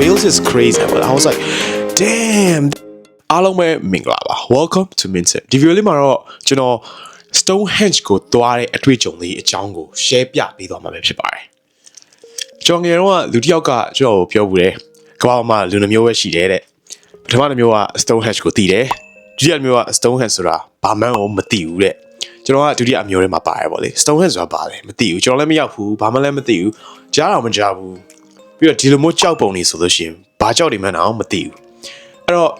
Wales is crazy but I was like damn အားလုံးပဲမင်္ဂလာပါ welcome to Minset ဒီ video လေးမှာတော့ကျွန်တော် Stonehenge ကိုသွားတဲ့အတွေ့အကြုံလေးအကြောင်းကို share ပြပေးသွားမှာပဲဖြစ်ပါတယ်ကျွန်တော်ငယ်တော့လူတစ်ယောက်ကကျွန်တော်ကိုပြောဘူးတယ်ကမ္ဘာမှာလူနှမျိုးပဲရှိတယ်တဲ့ပထမတစ်မျိုးက Stonehenge ကိုသိတယ်ဒုတိယတစ်မျိုးက Stonehenge ဆိုတာဘာမှန်းကိုမသိဘူးတဲ့ကျွန်တော်ကဒုတိယအမျိုးထဲမှာပါတယ်ပေါ့လေ Stonehenge ဆိုတာဘာလဲမသိဘူးကျွန်တော်လည်းမရောက်ဘူးဘာမှလည်းမသိဘူးကြားတော့မကြားဘူး ပြီးတော့ဒီလိုမျိုးကြောက်ပုံနေဆိုလို့ရှိရင်ဘာကြောက်နေမှန်းတော့မသိဘူးအဲ့တော့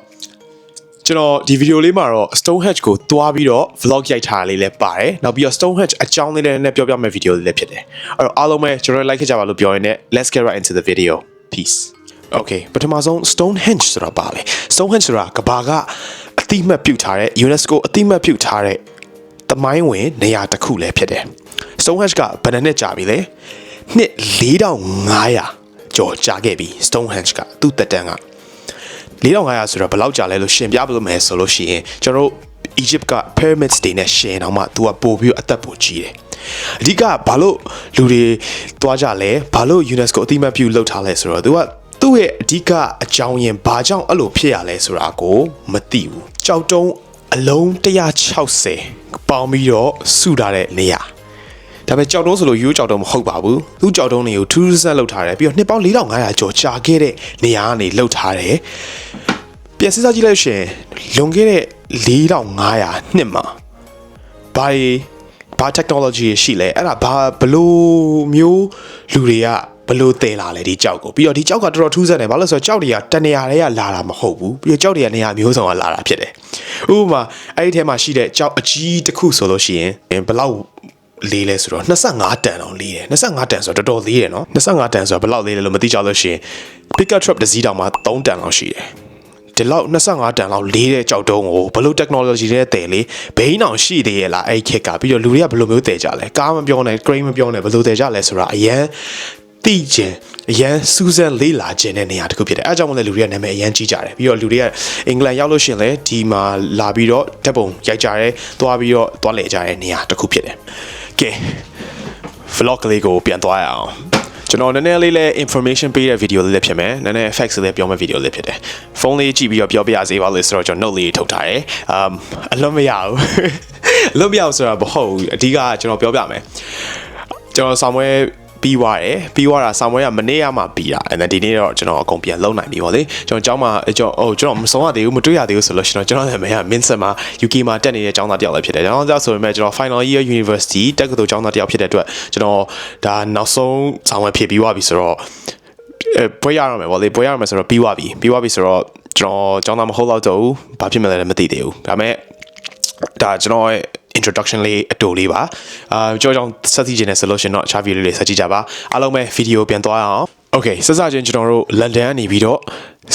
ကျွန်တော်ဒီဗီဒီယိုလေးမှာတော့ Stonehenge ကိုတွားပြီးတော့ vlog ရိုက်ထားတာလေးလည်းပါတယ်နောက်ပြီးတော့ Stonehenge အကြောင်းလေးလည်းပြောပြမယ့်ဗီဒီယိုလေးလည်းဖြစ်တယ်အဲ့တော့အားလုံးပဲကျွန်တော် like ခဲ့ကြပါလို့ပြောရင်းနဲ့ let's get right into the video peace okay ပထမဆုံး Stonehenge ဆိုတာပါလေ Stonehenge ဆိုတာကဘာကအတိမတ်ပြုတ်ထားတဲ့ UNESCO အတိမတ်ပြုတ်ထားတဲ့သမိုင်းဝင်နေရာတစ်ခုလည်းဖြစ်တယ် Stonehenge ကဘယ်နှစ်နှစ်ကြာပြီလဲနှစ်4500 ကျော်ကြာခဲ့ပြီ Stonehenge ကသူ့တက်တန်းက4500ဆိုတော့ဘယ်လောက်ကြာလဲလို့ရှင်ပြပလို့မယ်ဆိုလို့ရှိရင်ကျွန်တော်တို့ Egypt က pyramids တွေနဲ့ရှင်အောင်မှသူကပို့ပြီးအသက်ပိုကြီးတယ်အဓိကဘာလို့လူတွေတွားကြလဲဘာလို့ UNESCO အတိမတ်ပြုလုပ်ထားလဲဆိုတော့သူကသူ့ရဲ့အဓိကအကြောင်းရင်းဘာကြောင့်အဲ့လိုဖြစ်ရလဲဆိုတာကိုမသိဘူးကြောက်တုံးအလုံး160ပေါင်းပြီးတော့စုထားတဲ့နေရာ ဒါပေမဲ့ကြောက်တုံးဆိုလို့ရိုးကြောက်တုံးမဟုတ်ပါဘူးသူကြောက်တုံးတွေကိုထူးထူးဆန်းလုပ်ထားတယ်ပြီးတော့နှစ်ပေါင်း4500ကျော်ကြာခဲ့တဲ့နေရာကနေလုပ်ထားတယ်ပြန်စဉ်းစားကြည့်လိုက်ရှင်လွန်ခဲ့တဲ့4500နှစ်မှာဘာတွေဘာ technology ရှိလဲအဲ့ဒါဘာဘလို့မျိုးလူတွေကဘလို့တည်လာလဲဒီကြောက်ကိုပြီးတော့ဒီကြောက်ကတော်တော်ထူးဆန်းတယ်ဘာလို့လဲဆိုတော့ကြောက်တွေကတနေရာတွေကလာတာမဟုတ်ဘူးပြီးတော့ကြောက်တွေကနေရာမျိုးစုံကလာတာဖြစ်တယ်ဥပမာအဲ့ဒီထဲမှာရှိတဲ့ကြောက်အကြီးတစ်ခုဆိုလို့ရှိရင်ဘယ်လောက် လေးလဲဆိုတော့25တန်အောင်လေးတယ်25တန်ဆိုတော့တော်တော်လေးတယ်နော်25တန်ဆိုတော့ဘယ်လောက်လေးလဲလို့မသိကြလို့ရှိရင် pickup truck တစ်စီးတောင်မှ3တန်လောက်ရှိတယ်ဒီလောက်25တန်လောက်လေးတဲ့ကြောက်တုံးကိုဘလို့ technology တဲ့တဲ့လေဘိန်းအောင်ရှိသေးရဲ့လားအဲ့ခက်ကပြီးတော့လူတွေကဘလို့မျိုးတဲ့ကြလဲကားမပြောနဲ့ crane မပြောနဲ့ဘလို့တဲ့ကြလဲဆိုတာအရန်တိကျင်အရန်စူးစမ်းလေးလာခြင်းတဲ့နေရာတစ်ခုဖြစ်တယ်အဲအကြောင်းမလဲလူတွေကနာမည်အရန်ကြီးကြတယ်ပြီးတော့လူတွေကအင်္ဂလန်ရောက်လို့ရှိရင်လည်းဒီမှာလာပြီးတော့တက်ပုံရိုက်ကြတယ်သွားပြီးတော့သွားလေကြတဲ့နေရာတစ်ခုဖြစ်တယ် ကဲ vlog လေးကိုပြန်သွားရအောင်ကျွန်တော်နည်းနည်းလေးလဲ information ပေးတဲ့ video လေးလည်းဖြစ်မယ်နည်းနည်း facts လေးပြောမယ့် video လေးဖြစ်တယ်ဖုန်းလေးကြည့်ပြီးတော့ပြောပြရစေပါလို့ဆိုတော့ကျွန်တော် note လေးထုတ်ထားတယ် um အလုံးမရဘူးအလုံးမရဘူးဆိုတာမဟုတ်ဘူးအဓိကကျွန်တော်ပြောပြမယ်ကျွန်တော်ဆောင်မွဲ ပြီးွားတယ်ပြီးွားတာဆောင်မွဲကမနေ့ကမှပြီးတာအဲ့ဒါဒီနေ့တော့ကျွန်တော်အကုန်ပြန်လုံနိုင်ပြီပေါ့လေကျွန်တော်ကျောင်းမှာကျွန်တော်ဟိုကျွန်တော်မဆုံးရသေးဘူးမတွေ့ရသေးဘူးဆိုလို့ကျွန်တော်ကျွန်တော်လည်းမရ Minset မှာ UK မှာတက်နေတဲ့ကျောင်းသားတယောက်လည်းဖြစ်တယ်ကျွန်တော်ကြောက်ဆိုပေမဲ့ကျွန်တော် Final Year University တက္ကသိုလ်ကျောင်းသားတယောက်ဖြစ်တဲ့အတွက်ကျွန်တော်ဒါနောက်ဆုံးဆောင်ဝယ်ဖြစ်ပြီးွားပြီဆိုတော့အဲပွဲရရမယ်ဗောလေပွဲရရမယ်ဆိုတော့ပြီးွားပြီပြီးွားပြီဆိုတော့ကျွန်တော်ကျောင်းသားမဟုတ်တော့တော့ဘာဖြစ်မလဲလည်းမသိသေးဘူးဒါပေမဲ့ဒါကျွန်တော်ရဲ့ introduction လေးအတူလေးပါအာကြောကြောင့်ဆက်သိချင်တဲ့ solution တော့ chat video လေးဆက်ကြည့်ကြပါအားလုံးပဲ video ပြန်သွားအောင် Okay စစချင်းကျွန်တော်တို့ London ကနေပြီးတော့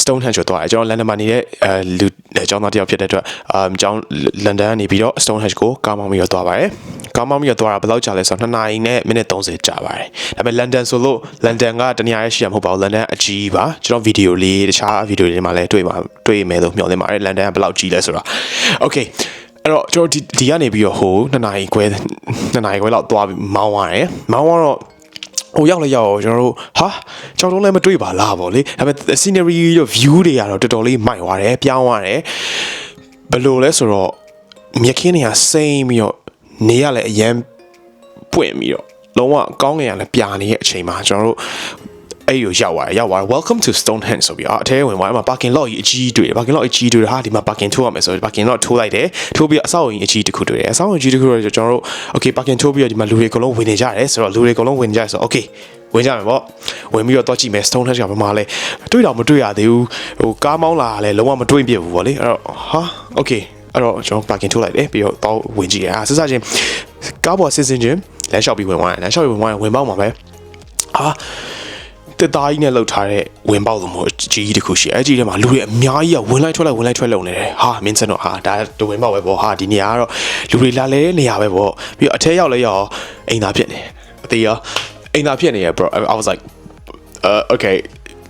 Stonehenge ကိုသွားတယ်ကျွန်တော် London မှာနေတဲ့အဲလူအကြောင်းသားတယောက်ဖြစ်တဲ့အတွက်အမ်ကျောင်း London ကနေပြီးတော့ Stonehenge ကိုကားမောင်းပြီးတော့သွားပါတယ်ကားမောင်းပြီးတော့သွားတာဘယ်လောက်ကြာလဲဆိုတော့2နာရီနဲ့မိနစ်30ကြာပါတယ်ဒါပေမဲ့ London ဆိုလို့ London ကတနေရာရရှိရမဟုတ်ပါဘူး London အကြီးပါကျွန်တော်ဗီဒီယိုလေးတခြားဗီဒီယိုတွေမှာလည်းတွေ့ပါတွေ့မယ်လို့မျှော်လင့်ပါတယ် London ကဘယ်လောက်ကြီးလဲဆိုတာ Okay အဲ့တော့ကျွန်တော်ဒီဒီကနေပြီးတော့ဟို2နာရီခွဲ2နာရီခွဲလောက်သွားပြီးမောင်းရတယ်မောင်းတော့ဟိုရောက်လဲရောက်ကျွန်တော်တို့ဟာကြောက်တုံးလည်းမတွေ့ပါလားဗောလေဒါပေမဲ့ scenery တို့ view တွေကတော့တော်တော်လေးမိုက်သွားတယ်ပြောင်းသွားတယ်ဘယ်လိုလဲဆိုတော့မြက်ခင်းတွေကစိမ့်ပြီးတော့နေရလဲအရန်ပွင့်ပြီးတော့လုံးဝကောင်းငင်ရလဲပြာနေတဲ့အချိန်မှာကျွန်တော်တို့ အဲ့ကိုရောက်သွားရောက်သွား welcome to Stonehenge ဆိုပြီးတော့အထဲဝင်သွားအဲ့မှာ parking lot ကြီးအကြီးတွေ့တယ် parking lot အကြီးတွေ့တယ်ဟာဒီမှာ parking ထိုးရမယ်ဆိုတော့ parking lot ထိုးလိုက်တယ်ထိုးပြီးအဆောက်အအုံကြီးအကြီးတစ်ခုတွေ့တယ်အဆောက်အအုံကြီးတစ်ခုတော့ကျွန်တော်တို့ okay parking ထိုးပြီးတော့ဒီမှာလူတွေအကုန်လုံးဝင်နေကြတယ်ဆိုတော့လူတွေအကုန်လုံးဝင်နေကြတယ်ဆိုတော့ okay ဝင်ကြမယ်ပေါ့ဝင်ပြီးတော့တော့ကြည့်မယ် Stonehenge ကဘာမှလဲတွေ့တော့မတွေ့ရသေးဘူးဟိုကားမောင်းလာလဲလုံးဝမတွေ့ပြဘူးဗောလေအဲ့တော့ဟာ okay အဲ့တော့ကျွန်တော် parking ထိုးလိုက်တယ်ပြီးတော့တော့ဝင်ကြည့်တယ်အာစစချင်းကားပေါ်ဆင်းဆင်းချင်းလမ်းလျှောက်ပြီးဝင်သွားတယ်လမ်းလျှောက်ပြီးဝင်သွားရင်ဝင်ပေါက်မှာပဲဟာ တက်သားကြီးနဲ့လှုပ်ထားတဲ့ဝင်ပေါက်လို့မဟုတ်ကြီးကြီးတစ်ခုရှိအဲ့ကြီးထဲမှာလူတွေအများကြီးကဝင်လိုက်ထွက်လိုက်ဝင်လိုက်ထွက်လုံနေတယ်ဟာမင်းစံတော့ဟာဒါတဝင်ပေါက်ပဲပေါ့ဟာဒီနေရာကတော့လူတွေလာလဲတဲ့နေရာပဲပေါ့ပြီးတော့အထဲရောက်လဲရောက်အိမ်သားဖြစ်နေအသေးရောအိမ်သားဖြစ်နေရ bro I was like uh okay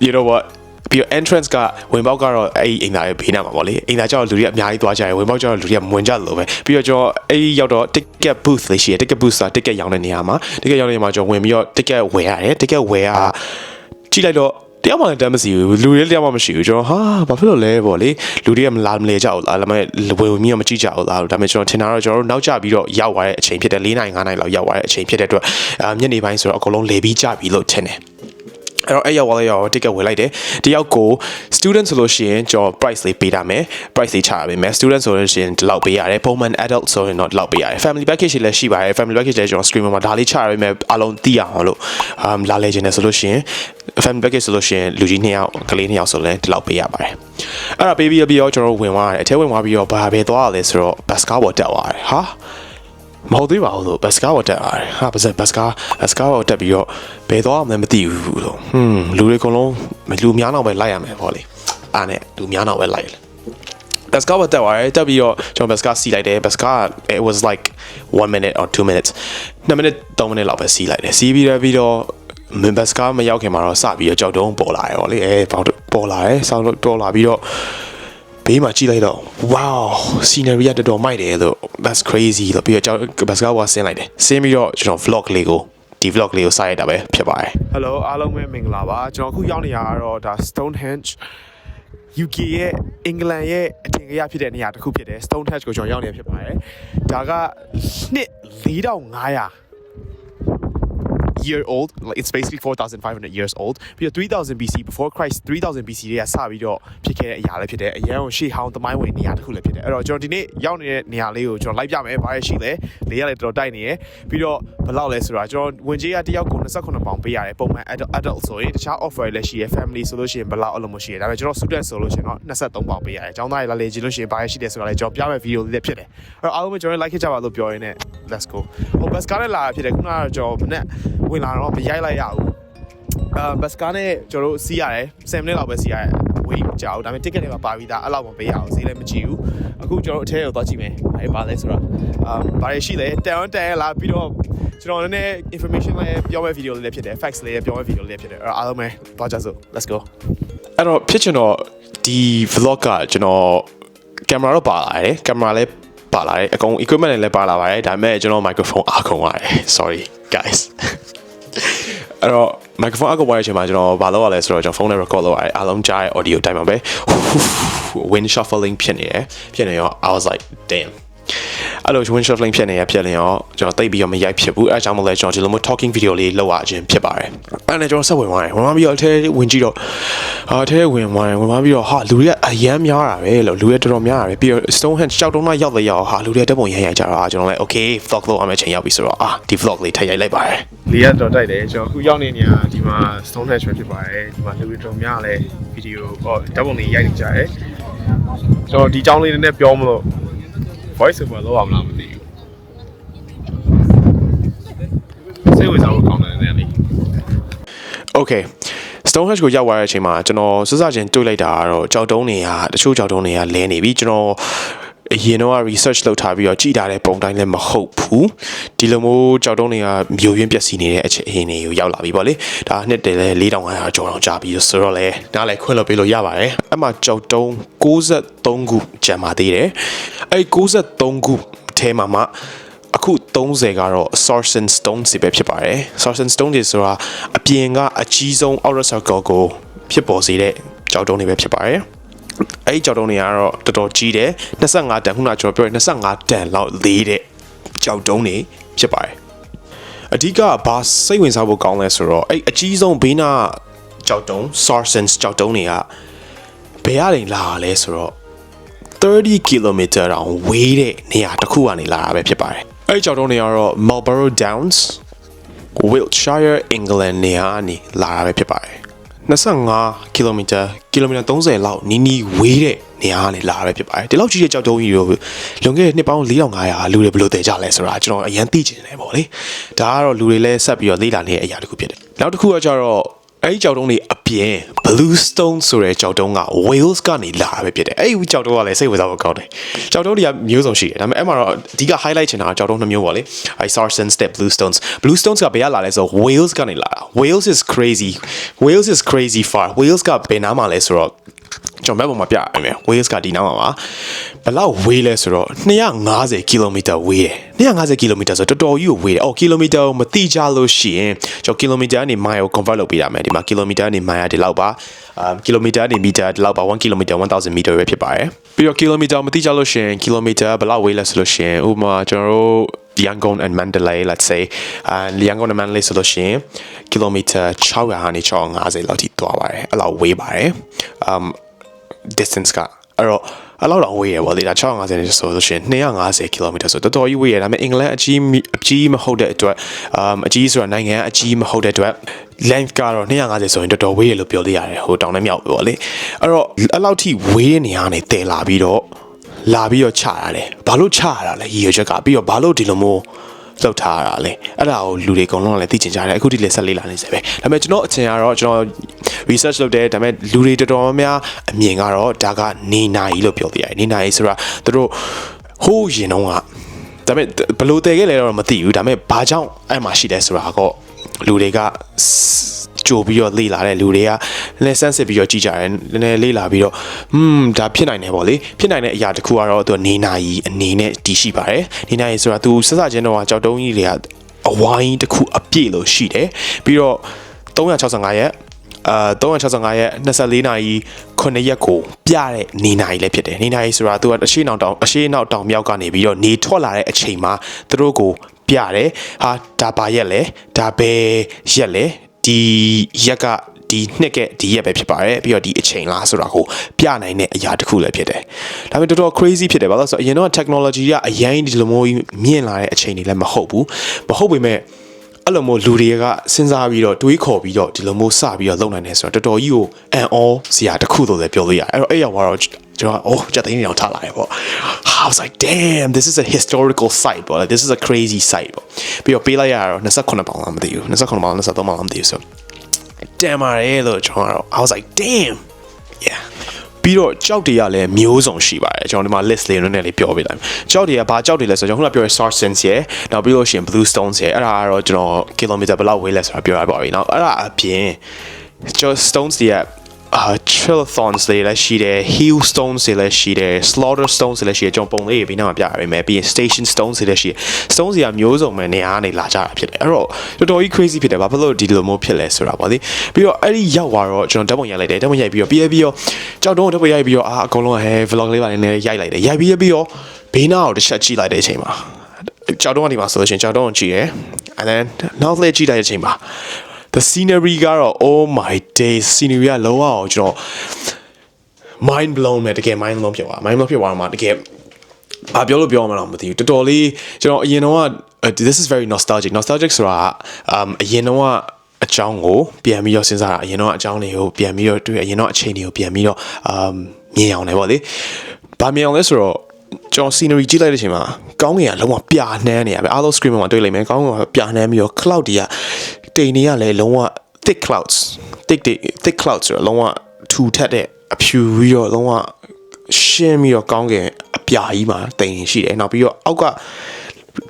you know what ပြီးတော့ entrance ကဝင်ပေါက်ကတော့အဲ့ဒီအိမ်သားရဲ့ဘေးနားမှာပေါ့လေအိမ်သားကျတော့လူတွေအများကြီးသွားကြတယ်ဝင်ပေါက်ကျတော့လူတွေကမဝင်ကြလို့ပဲပြီးတော့ကျွန်တော်အဲ့ဒီရောက်တော့ ticket booth လေးရှိတယ် ticket booth ဆိုတာ ticket ရောင်းတဲ့နေရာမှာ ticket ရောင်းတဲ့နေရာမှာကျွန်တော်ဝင်ပြီးတော့ ticket ဝယ်ရတယ် ticket ဝယ်ရ ကြည့်လိုက်တော့တယောက်မှလည်းတမ်းမရှိဘူးလူတွေလည်းတယောက်မှမရှိဘူးကျွန်တော်ဟာဘာဖြစ်လို့လဲပေါ့လေလူတွေကမလာမလဲကြဘူးလားဒါပေမဲ့ဝေဝမီကမကြည့်ကြဘူးလားဒါပေမဲ့ကျွန်တော်ထင်တာတော့ကျွန်တော်တို့နောက်ကျပြီးတော့ရောက်သွားတဲ့အချိန်ဖြစ်တဲ့၄နိုင်၅နိုင်လောက်ရောက်သွားတဲ့အချိန်ဖြစ်တဲ့အတွက်အာညနေပိုင်းဆိုတော့အကုန်လုံးလေပြီးကြပြီလို့ထင်တယ်အဲ့တော့အဲ့ရောက်သွားရော ticket ဝယ်လိုက်တယ်တယောက်ကို student ဆိုလို့ရှိရင်ကျွန်တော် price လေးပေးတာမယ် price လေးချရပေးမယ် student ဆိုလို့ရှိရင်ဒီလောက်ပေးရတယ်ပုံမှန် adult ဆိုရင်တော့ဒီလောက်ပေးရတယ် family package တွေလည်းရှိပါတယ် family package လည်းကျွန်တော် streamer မှာဒါလေးချရပေးမယ်အားလုံးသိရအောင်လို့ um လာလေခြင်းနဲ့ဆိုလို့ရှိရင် family package ဆိုလို့ရှိရင်လူကြီး2ယောက်ကလေး2ယောက်ဆိုလည်းဒီလောက်ပေးရပါတယ်အဲ့ဒါပေးပြီးပြီးတော့ကျွန်တော်တို့ဝင်သွားတယ်အထဲဝင်သွားပြီးတော့ဘာပဲသွားရလဲဆိုတော့ basketball တက်သွားတယ်ဟာမဟုတ်သေးပါဘူးလို့ဘတ်စကားဝတ်တက်ရတယ်ဟာပါစဘတ်စကားဘတ်စကားဝတ်တက်ပြီးတော့ဘယ်သွားမှမသိဘူးလို့ဟွန်းလူတွေအကုန်လုံးလူများတော့ပဲလိုက်ရမယ်ပေါ့လေအားနဲ့လူများတော့ပဲလိုက်လေဘတ်စကားဝတ်တက်သွားတယ်တက်ပြီးတော့ကျွန်တော်ဘတ်စကားစီးလိုက်တယ်ဘတ်စကား it was like 1 minute or 2 minutes 2 minute 3 minute လောက်ပဲစီးလိုက်တယ်စီးပြီးတော့ပြီးတော့ မင်ဘတ်စကားမရောက်ခင်မှာတော့စပြီးတော့ကြောက်တုံးပေါ်လာတယ်ပေါ့လေအဲပေါ်လာတယ်ဆောင်းလို့တော်လာပြီးတော့ဘေးမှာကြည့်လိုက်တော့ wow scenery ကတော်တော်မိုက်တယ်လို့ that's crazy လို့ပြီးတော့ကျွန်တော်ဘတ်စကားဝါဆင်းလိုက်တယ်ဆင်းပြီးတော့ကျွန်တော် vlog လေးကိုဒီ vlog လေးကိုစရိုက်တာပဲဖြစ်ပါတယ် Hello အားလုံးပဲမင်္ဂလာပါကျွန်တော်အခုရောက်နေရတော့ဒါ Stonehenge UK ရဲ့အင်္ဂလန်ရဲ့အထင်ကြီးဖြစ်တဲ့နေရာတစ်ခုဖြစ်တယ် Stonehenge ကိုကျွန်တော်ရောက်နေဖြစ်ပါတယ်ဒါကနှစ်4500 year old like it's basically 4500 years old ပြီးတော့3000 BC before Christ 3000 BC တွေကစပြီးတော့ဖြစ်ခဲ့တဲ့အရာလည်းဖြစ်တယ်အရင်ကရှေ့ဟောင်းသမိုင်းဝင်နေရာတစ်ခုလည်းဖြစ်တယ်အဲ့တော့ကျွန်တော်ဒီနေ့ရောက်နေတဲ့နေရာလေးကိုကျွန်တော်လိုက်ပြမယ်ဘာရရှိလဲလေးရလည်းတော်တော်တိုက်နေရယ်ပြီးတော့ဘယ်လောက်လဲဆိုတာကျွန်တော်ဝင်ကြီးကတယောက်ကို28ပေါင်ပေးရတယ်ပုံမှန် adult adult ဆိုရင်တခြား offer လည်းရှိရယ် family ဆိုလို့ရှိရင်ဘယ်လောက်အလုံးမရှိရယ်ဒါပေမဲ့ကျွန်တော် student ဆိုလို့ရှိရင်တော့23ပေါင်ပေးရတယ်ကျောင်းသားတွေလာလေကြည့်လို့ရှိရင်ဘာရရှိတယ်ဆိုတာလည်းကျွန်တော်ပြမယ် video လေးလည်းဖြစ်တယ်အဲ့တော့အားလုံးပဲကျွန်တော် like ခဲ့ကြပါလို့ပြောရင်းနဲ့ let's go ဟို bus ကားနဲ့လာဖြစ်တယ်ခုနကကျွန်တော်မနေ့ဝင်လာတော့မရိုက်လိုက်ရဘူးအာဘတ်ကားနဲ့ကျွန်တော်တို့စီးရတယ်10မိနစ်လောက်ပဲစီးရတယ်ဝေးကြောက်ဒါပေမဲ့ ticket တွေမှာပါပြီးသားအဲ့လောက်မပေးရအောင်ဈေးလည်းမကြည့်ဘူးအခုကျွန်တော်တို့အထဲကိုသွားကြည့်မယ်အဲ့ပါလဲဆိုတာအာဘာတွေရှိလဲတန်တန်လာပြီးတော့ကျွန်တော်လည်း information လည်းပြောမဲ့ video လေးလည်းဖြစ်တယ် facts လေးပြောမဲ့ video လေးလည်းဖြစ်တယ်အဲ့တော့အားလုံးပဲသွားကြစို့ let's go အဲ့တော့ဖြစ်ချင်တော့ဒီ vlog ကကျွန်တော်ကင်မရာတော့ပါလာတယ်ကင်မရာလည်းပါလာတယ်အကုန် equipment တွေလည်းပါလာပါတယ်ဒါပေမဲ့ကျွန်တော် microphone အားကုန်ပါတယ် sorry guys အဲ့တော့ microphone အကောက်ဝိုင်းအချိန်မှာကျွန်တော်ဘာလုပ်ရလဲဆိုတော့ကျွန်တော်ဖုန်းနဲ့ record လုပ်ရတယ်အားလုံးကြားရဲ့ audio တိုင်းမှာပဲ wind shuffling ဖြစ်နေရဖြစ်နေရော I was like damn အဲ့လို wind shuffling ဖြစ်နေရဖြစ်နေရောကျွန်တော်တိတ်ပြီးတော့မရိုက်ဖြစ်ဘူးအဲအကြောင်းမလဲကျွန်တော်ဒီလိုမျိုး talking video လေးလုပ်ရခြင်းဖြစ်ပါတယ်အဲ့နဲ့ကျွန်တော်ဆက်ဝင်သွားတယ်ဝင်သွားပြီးတော့အထဲဝင်ကြည့်တော့အာအထဲဝင်သွားတယ်ဝင်သွားပြီးတော့ဟာလူတွေကအရန်များတာပဲလို့လူတွေတော်တော်များတာပဲပြီးတော့ Stonehenge ရှောက်တုံးတော့ရောက်တဲ့ရောက်ဟာလူတွေတက်ပုံရမ်းရိုက်ကြတာကျွန်တော်လည်း okay vlog လုပ်အောင်အချိန်ရောက်ပြီဆိုတော့အာဒီ vlog လေးထည့်ရိုက်လိုက်ပါတယ်လေးရတော့တိုက်တယ်ကျွန်တော်အခုရောက်နေနေရဒီမှာ Stonehenge ပဲဖြစ်ပါတယ်ဒီမှာလူတွေတော်များလဲ video ဟောတက်ပုံလေးရိုက်နေကြတယ်ကျွန်တော်ဒီအကြောင်းလေးနဲ့ပြောမလို့ voice over လောက်အောင်လားမသိဘူးစိတ်ဝင်စားဖို့ကောင်းတယ်နည်းနည်း Okay Stonehenge ကိုရောက်သွားတဲ့အချိန်မှာကျွန်တော်စစချင်းတွေးလိုက်တာကတော့ကြောက်တုံးတွေကတချို့ကြောက်တုံးတွေကလဲနေပြီကျွန်တော် အရင်တော့ research လုပ်ထားပြီးတော့ကြည်ထားတဲ့ပုံတိုင်းလည်းမဟုတ်ဘူးဒီလိုမျိုးကြောက်တုံးတွေကမျိုးရင်းပျက်စီးနေတဲ့အချိန်အရင်တွေကိုရောက်လာပြီပေါ့လေဒါနှစ်တည်းလဲ4500ကျော်တော့ကြာပြီဆိုတော့လဲနားလဲခွင့်လို့ပေးလို့ရပါတယ်အဲ့မှာကြောက်တုံး63ခုကျန်ပါသေးတယ်အဲ့63ခုအဲမှာမှအခု30ကတော့ Sorcerer Stone စီပဲဖြစ်ပါတယ် Sorcerer Stone တွေဆိုတာအပြင်ကအကြီးဆုံး outer circle ကိုဖြစ်ပေါ်စေတဲ့ကြောက်တုံးတွေပဲဖြစ်ပါတယ် အဲ့ဒီကြောက်တုံးတွေကတော့တော်တော်ကြီးတယ်25တန်ခုနကကျွန်တော်ပြောတဲ့25တန်လောက်လေးတဲ့ကြောက်တုံးတွေဖြစ်ပါတယ်အဓိကဘာစိတ်ဝင်စားဖို့ကောင်းလဲဆိုတော့အဲ့အကြီးဆုံးဘေးနာကြောက်တုံး Sorcerer ကြောက်တုံးတွေကဘယ်ကနေလာလဲဆိုတော့30 km တောင်ဝေးတဲ့နေရာတစ်ခုကနေလာတာပဲဖြစ်ပါတယ်။အဲဒီကြောက်တုံးနေရာတော့ Marlborough Downs Wiltshire England နေရာကနေလာတာပဲဖြစ်ပါတယ်။ 25 km ကီလိုမီတာ30လောက်နီးနီးဝေးတဲ့နေရာကနေလာတာပဲဖြစ်ပါတယ်။ဒီလောက်ကြီးတဲ့ကြောက်တုံးကြီးတို့လွန်ခဲ့တဲ့နှစ်ပေါင်း4500လူတွေဘယ်လိုတည်ကြလဲဆိုတာကျွန်တော်အရင်သိချင်တယ်ပေါ့လေ။ဒါကတော့လူတွေလည်းဆက်ပြီးတော့လေ့လာနေတဲ့အရာတစ်ခုဖြစ်တယ်။နောက်တစ်ခုကကျတော့ အဲ့ဒီကြောက်တုံးတွေအပြင် Bluestone ဆိုတဲ့ကြောက်တုံးက Wales ကနေလာတာပဲဖြစ်တယ်အဲ့ဒီကြောက်တုံးကလည်းစိတ်ဝင်စားဖို့ကောင်းတယ်ကြောက်တုံးတွေကမျိုးစုံရှိတယ်ဒါပေမဲ့အဲ့မှာတော့အဓိက highlight ချင်တာကကြောက်တုံးနှစ်မျိုးပေါ့လေအဲ့ Sarsen Step Bluestones Bluestones ကဘယ်ကလာလဲဆို Wales ကနေလာတာ Wales is crazy Wales is crazy far Wales ကဘယ်နားမှာလဲဆိုတော့ ကျွန်တော် map ပေါ်မှာပြရမယ် Wales ကဒီနားမှာပါဘယ်လောက်ဝေးလဲဆိုတော့250 km ဝေးတယ်250 km ဆိုတော့တော်တော်ကြီးကိုဝေးတယ်အော် km ကိုမတိကြလို့ရှိရင်ကျွန်တော် km ကနေ mile ကို convert လုပ်ပေးရမယ်ဒီမှာ km ကနေ mile ဒီလောက်ပါအမ် km ကနေ meter ဒီလောက်ပါ1 km 1000 meter ပဲဖြစ်ပါတယ်ပြီးတော့ km မတိကြလို့ရှိရင် km ဘယ်လောက်ဝေးလဲဆိုလို့ရှိရင်ဥပမာကျွန်တော်တို့ Yangon and Mandalay let's say အဲ Yangon and Mandalay ဆိုလို့ရှိရင် kilometer 600ဟာနေ650လောက်ထိသွားပါတယ်အဲ့လောက်ဝေးပါတယ် um distance ကအဲ့တော့အဲ့လောက်တော့ဝေးရပါလေဒါ650နဲ့ဆိုလို့ရှိရင်250 km ဆိုတော်တော်ကြီးဝေးရဒါပေမဲ့အင်္ဂလန်အကြီးအကြီးမဟုတ်တဲ့အတွက် um အကြီးဆိုတာနိုင်ငံအကြီးမဟုတ်တဲ့အတွက် length ကတော့250ဆိုရင်တော်တော်ဝေးရလို့ပြောလို့ရတယ်ဟိုတောင်နဲ့မြောက်ပဲပေါ့လေအဲ့တော့အဲ့လောက်ထိဝေးတဲ့နေရာကနေတည်လာပြီးတော့လာပြီးတော့ချရတယ်ဘာလို့ချရတာလဲရည်ရွယ်ချက်ကပြီးတော့ဘာလို့ဒီလိုမျိုး လောက်ထားရတာလဲအဲ့ဒါကိုလူတွေအကုန်လုံးကလည်းသိချင်ကြတယ်အခုဒီလည်းဆက်လေးလာနေစေပဲဒါပေမဲ့ကျွန်တော်အထင်ကတော့ကျွန်တော် research လုပ်တယ်ဒါပေမဲ့လူတွေတော်တော်များများအမြင်ကတော့ဒါကနေနိုင်လို့ပြောပြရတယ်နေနိုင်ဆိုတာသူတို့ဟိုးရင်တော့ကဒါပေမဲ့ဘယ်လို့တည်ခဲ့လဲတော့မသိဘူးဒါပေမဲ့ဘာကြောင့်အဲ့မှာရှိတယ်ဆိုတာကတော့လူတွေက ကြိုပြီးတော့လေ့လာတဲ့လူတွေကလည်းစမ်းစစ်ပြီးတော့ကြည့်ကြတယ်နည်းနည်းလေ့လာပြီးတော့ဟွန်းဒါဖြစ်နိုင်တယ်ပေါ့လေဖြစ်နိုင်တဲ့အရာတစ်ခုကတော့သူကနေနာရီအနေနဲ့တည်ရှိပါတယ်နေနာရီဆိုတာသူစစချင်းတော့ကြောက်တုံးကြီးတွေကအဝိုင်းတစ်ခုအပြည့်လို့ရှိတယ်ပြီးတော့365ရက်အာ365ရက်24နာရီ9ရက်ကိုပြတဲ့နေနာရီလည်းဖြစ်တယ်နေနာရီဆိုတာသူကအရှိနောက်တောင်အရှိနောက်တောင်မြောက်ကနေပြီးတော့နေထွက်လာတဲ့အချိန်မှာသူတို့ကိုပြတယ်ဟာဒါပါရက်လဲဒါပဲရက်လဲ ဒီရက်ကဒီနှစ်ကဒီရက်ပဲဖြစ်ပါတယ်ပြီးတော့ဒီအချိန်လားဆိုတာကိုပြနိုင်တဲ့အရာတစ်ခုလည်းဖြစ်တယ်ဒါပေမဲ့တော်တော် crazy ဖြစ်တယ်ဘာလို့လဲဆိုတော့အရင်တော့ technology ကအရင်ဒီလိုမျိုးမြင့်လာတဲ့အချိန်တွေလည်းမဟုတ်ဘူးမဟုတ်ပေမဲ့အဲ့လိုမျိုးလူတွေကစဉ်းစားပြီးတော့တွေးခေါ်ပြီးတော့ဒီလိုမျိုးစပြီးတော့လုပ်နိုင်တယ်ဆိုတော့တော်တော်ကြီးကိုအန်အောစရာတစ်ခုလို့လည်းပြောလို့ရတယ်အဲ့တော့အဲ့ရောက်တော့ကျွန်တော်အိုးကြက်သိန်းနေအောင်ထားလာတယ်ပေါ့ I was like damn this is a historical site ပေါ့ like, this is a crazy site ပေါ့ပြီးတော့ပေးလိုက်ရတော့28ပေါင်လားမသိဘူး28ပေါင်လား23ပေါင်လားမသိဘူးဆို damn ရဲလို့ကျွန်တော်ကတော့ I was like damn yeah ပြီးတော့ကြောက်တွေကလည်းမျိုးစုံရှိပါတယ်ကျွန်တော်ဒီမှာ list လေးနည်းနည်းလေးပြောပြလိုက်ကြောက်တွေကဘာကြောက်တွေလဲဆိုတော့ကျွန်တော်ခုနပြောရ Sarsens ရယ်နောက်ပြီးလို့ရှိရင် Blue Stones ရယ်အဲ့ဒါကတော့ကျွန်တော် kilometer ဘယ်လောက်ဝေးလဲဆိုတာပြောရပါပြီနောက်အဲ့ဒါအပြင်ကျွန်တော် Stones တွေက အာ trillathons တွေလည်းရှိတယ် hill stones တွေလည်းရှိတယ် slaughter stones တွေလည်းရှိတယ်ကျွန်တော်ပုံလေးတွေပြီးနောက်မှာပြရပါမယ်ပြီးရင် station stones တွေလည်းရှိတယ် stones တွေကမျိုးစုံပဲနေရာကနေလာကြတာဖြစ်တယ်အဲ့တော့တော်တော်ကြီး crazy ဖြစ်တယ်ဘာဖြစ်လို့ဒီလိုမျိုးဖြစ်လဲဆိုတာပေါ့လေပြီးတော့အဲ့ဒီရောက်သွားတော့ကျွန်တော်ဓာတ်ပုံရိုက်လိုက်တယ်ဓာတ်ပုံရိုက်ပြီးတော့ပြီးရပြီးတော့ကြောက်တော့ဓာတ်ပုံရိုက်ပြီးတော့အာအကုန်လုံးဟဲ vlog လေးပါနေနေရိုက်လိုက်တယ်ရိုက်ပြီးရပြီးတော့ဘေးနားကိုတစ်ချက်ကြည့်လိုက်တဲ့အချိန်မှာကြောက်တော့ဒီမှာဆိုလို့ရှိရင်ကြောက်တော့ကြည့်ရယ် and then နောက်လေးကြည့်လိုက်တဲ့အချိန်မှာ the scenery ကတော့ oh my days scenery ကလောအောင်ကျွန်တော် mind blown ပဲတကယ် mind blown ဖြစ်သွား mind blown ဖြစ်သွားမှာတကယ်ဘာပြောလို့ပြောမှတော့မသိဘူးတော်တော်လေးကျွန်တော်အရင်တော့ this is very nostalgic nostalgic ဆိုတာ um အရင်တော့အကြောင်းကိုပြန်ပြီးတော့စဉ်းစားတာအရင်တော့အကြောင်းတွေကိုပြန်ပြီးတော့တွေ့အရင်တော့အချိန်တွေကိုပြန်ပြီးတော့ um မြင်အောင်လေပေါ့လေ။ဘာမြင်အောင်လဲဆိုတော့ကျွန်တော် scenery ကြည့်လိုက်တဲ့အချိန်မှာကောင်းကင်ကလုံးဝပြာနှမ်းနေရပဲအားလုံး screen မှာတွေ့လိမ့်မယ်ကောင်းကင်ကပြာနှမ်းပြီးတော့ cloud တွေက တိမ်တွေကလည်းလုံးဝ thick clouds thick thick clouds ဆိုတော့လုံးဝထူထပ်တဲ့အဖြူပြီးတော့လုံးဝရှင်းပြီးတော့ကောင်းကင်အပြာကြီးမှာတိမ်ရှိတယ်နောက်ပြီးတော့အောက်က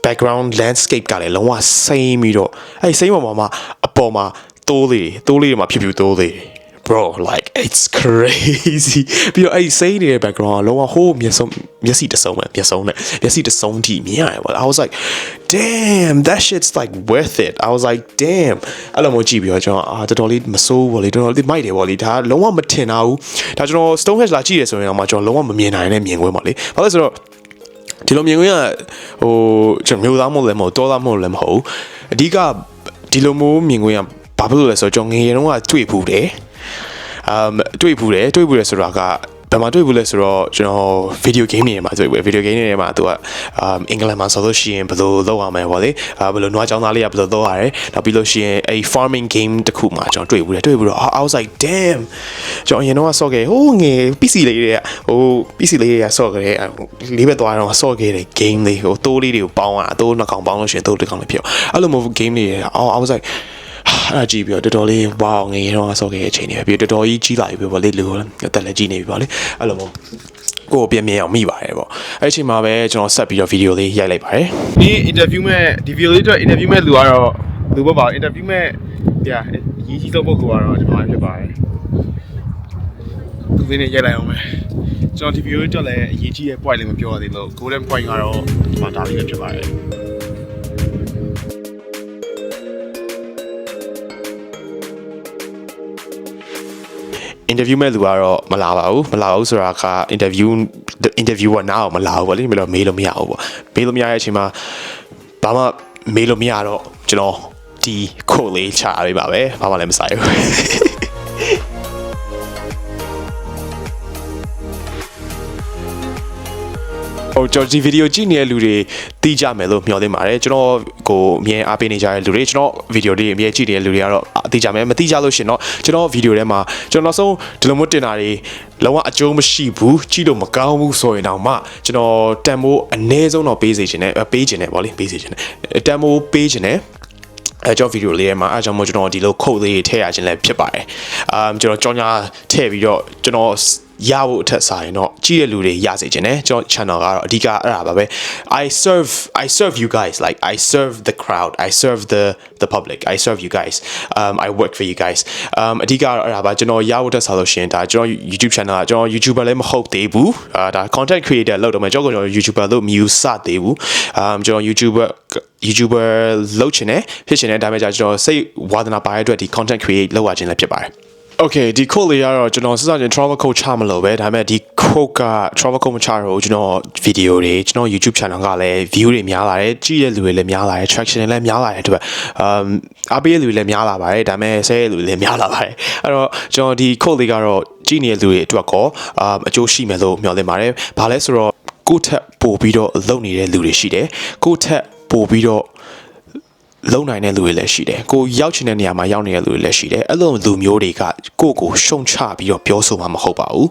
background landscape ကလည်းလုံးဝစိမ့်ပြီးတော့အဲ့စိမ့်ပေါ်မှာမှာအပေါ်မှာတိုးလေးတိုးလေးတွေမှာဖြူဖြူတိုးလေး bro like it's crazy ပြီးတော့အဲ့စိမ့်နေတဲ့ background ကလုံးဝဟိုးမျက်စုံမျက်စိတစ်စုံပဲမျက်စုံနဲ့မျက်စိတစ်စုံထိမြင်ရတယ်ပေါ့ I was like damn that shit's like worth it I was like damn အဲ့လိုမျိုးကြည့်ပြီးတော့ကျွန်တော်အာတော်တော်လေးမစိုးဘူးပေါ့လေတော်တော်လေးမိုက်တယ်ပေါ့လေဒါလုံးဝမထင်တာဘူးဒါကျွန်တော် Stonehenge လာကြည့်ရဆိုရင်တော့မှကျွန်တော်လုံးဝမမြင်နိုင်တဲ့မြင်ကွင်းပေါ့လေဘာလို့လဲဆိုတော့ဒီလိုမြင်ခွင့်ကဟိုကျွန်တော်မျိုးသားမဟုတ်လည်းမဟုတ်တောသားမဟုတ်လည်းမဟုတ်အဓိကဒီလိုမျိုးမြင်ခွင့်ကဘာဖြစ်လို့လဲဆိုတော့ကျွန်တော်ငယ်ငယ်တုန်းကတွေ့ဘူးတယ် အမ်တွေ့ဘူးတယ်တွေ့ဘူးတယ်ဆိုတာကဘယ်မှာတွေ့ဘူးလဲဆိုတော့ကျွန်တော် video game တွေမှာတွေ့ဘူး video game တွေမှာသူကအမ်အင်္ဂလန်မှာဆိုလို့ရှိရင်ဘယ်လိုလုပ်ရမလဲပေါ့လေအာဘယ်လိုနွားကြောင်သားလေးကဘယ်လိုလုပ်ရတယ်နောက်ပြီးလို့ရှိရင်အဲ့ farming game တစ်ခုမှာကျွန်တော်တွေ့ဘူးတယ်တွေ့ဘူးတော့ I was like damn ကျွန်တော်အရင်တော့ဆော့ခဲ့ဟိုးငယ် PC လေးတွေကဟို PC လေးတွေကဆော့ခဲ့တယ်လေးဘက်သွားတော့ဆော့ခဲ့တဲ့ game လေးဟိုတိုးလေးတွေကိုပေါင်းอ่ะတိုးနှစ်ကောင်ပေါင်းလို့ရှိရင်တိုးတစ်ကောင်လေးဖြစ်အောင်အဲ့လိုမျိုး game တွေ I was like အဲ့ဒါကြည့်ပြီးတော့တော်တော်လေးဝေါငယ်တော့ဆော့ခဲ့တဲ့အချိန်တွေပဲပြီးတော်တော်ကြီးကြီးလာပြီပေါ့လေလူတက်လက်ကြီးနေပြီပေါ့လေအဲ့လိုမျိုးကိုယ်ပြန်မြင်အောင်မိပါတယ်ပေါ့အဲ့အချိန်မှာပဲကျွန်တော်ဆက်ပြီးတော့ဗီဒီယိုလေးရိုက်လိုက်ပါတယ်ဒီ interview မဲ့ဒီဗီဒီယိုလေးအတွက် interview မဲ့လူကတော့လူပေါ့ပါ interview မဲ့ yeah ရည်ကြီးဆုံးပုဂ္ဂိုလ်ကတော့ကျွန်တော်ဖြစ်ပါတယ်သူသေးနေရိုက်လိုက်အောင်မယ်ကျွန်တော်ဒီ video တက်လဲအရေးကြီးတဲ့ point လေးမပြောရသေးလို့ golden point ကတော့ဒီမှာဒါလေးပဲဖြစ်ပါတယ် င်တာဗျူးမဲ့လူကတော့မလာပါဘူးမလာဘူးဆိုတာကအင်တာဗျူးအင်တာဗျူးကနားအောင်မလာဘူးဗောလေမလို့မေးလို့မရဘူးဗောမေးလို့မရတဲ့အချိန်မှာဘာမှမေးလို့မရတော့ကျွန်တော်ဒီခိုလေးချပေးပါပဲဘာမှလည်းမဆိုင်ဘူး ဟိုကျွန်တော်ဒီဗီဒီယိုကြည့်နေတဲ့လူတွေသိကြမယ်လို့မျှော်လင့်ပါတယ်ကျွန်တော်ကိုအမြင်အားပေးနေကြတဲ့လူတွေကျွန်တော်ဗီဒီယိုတွေအမြင်ကြည့်နေတဲ့လူတွေကတော့သိကြမယ်မသိကြလို့ရှင်တော့ကျွန်တော်ဗီဒီယိုထဲမှာကျွန်တော်နောက်ဆုံးဒီလိုမျိုးတင်တာတွေလုံးဝအကျိုးမရှိဘူးကြည့်လို့မကောင်းဘူးဆိုရင်တော့မှကျွန်တော်တန်မိုးအနည်းဆုံးတော့ပေးစေချင်တယ်ပေးချင်တယ်ဗောလေပေးစေချင်တယ်တန်မိုးပေးချင်တယ်အဲကျွန်တော်ဗီဒီယိုလေးထဲမှာအဲကြောင့်မို့ကျွန်တော်ဒီလိုခုတ်လေးထည့်ရခြင်းလည်းဖြစ်ပါတယ်။အမ်ကျွန်တော်ကြောင်းညာထည့်ပြီးတော့ကျွန်တော် ရဖို့အထက်စားရင်တော့ကြည့်တဲ့လူတွေရစေခြင်းနဲ့ကျွန်တော် channel ကတော့အဓိကအဲ့ဒါပါပဲ I serve I serve you guys like I serve the crowd I serve the the public I serve you guys um I work for you guys um အဓိကတော့အဲ့ဒါပါကျွန်တော်ရဖို့အထက်စားလို့ရှိရင်ဒါကျွန်တော် YouTube channel ကကျွန်တော် YouTuber လည်းမဟုတ်သေးဘူးအာဒါ content creator လောက်တော့မှကျွန်တော်ကျွန်တော် YouTuber လို့မယူဆသေးဘူး um ကျွန်တော် YouTuber YouTuber လုပ်ချင်တယ်ဖြစ်ချင်တယ်ဒါပေမဲ့ကျွန်တော်စိတ်ဝါသနာပါတဲ့အတွက်ဒီ content create လုပ်ရခြင်းလည်းဖြစ်ပါတယ် Okay ဒီ code လေးကတော့ကျွန်တော်စစချင်း travel code ချမလို့ပဲဒါပေမဲ့ဒီ code က travel code မချတော့ဘူးကျွန်တော် video တွေကျွန်တော် YouTube channel ကလည်း view တွေများလာတယ်ကြည့်တဲ့လူတွေလည်းများလာတယ် traction တွေလည်းများလာတဲ့အတွက် um အားပေးတဲ့လူတွေလည်းများလာပါတယ်ဒါပေမဲ့ဆဲတဲ့လူတွေလည်းများလာပါတယ်အဲ့တော့ကျွန်တော်ဒီ code လေးကတော့ကြည့်နေတဲ့လူတွေအတွက်ကောအအကျိုးရှိမယ်လို့မျှော်လင့်ပါတယ်ဘာလဲဆိုတော့ကိုယ့်ထက်ပိုပြီးတော့လုံနေတဲ့လူတွေရှိတယ်ကိုယ့်ထက်ပိုပြီးတော့ လုံနိုင်တဲ့လူတွေလည်းရှိတယ်ကိုရောက်ချင်တဲ့နေရာမှာရောက်နေတဲ့လူတွေလည်းရှိတယ်အဲ့လိုလူမျိုးတွေကကိုယ့်ကိုရှုံချပြီးတော့ပြောဆိုမှာမဟုတ်ပါဘူး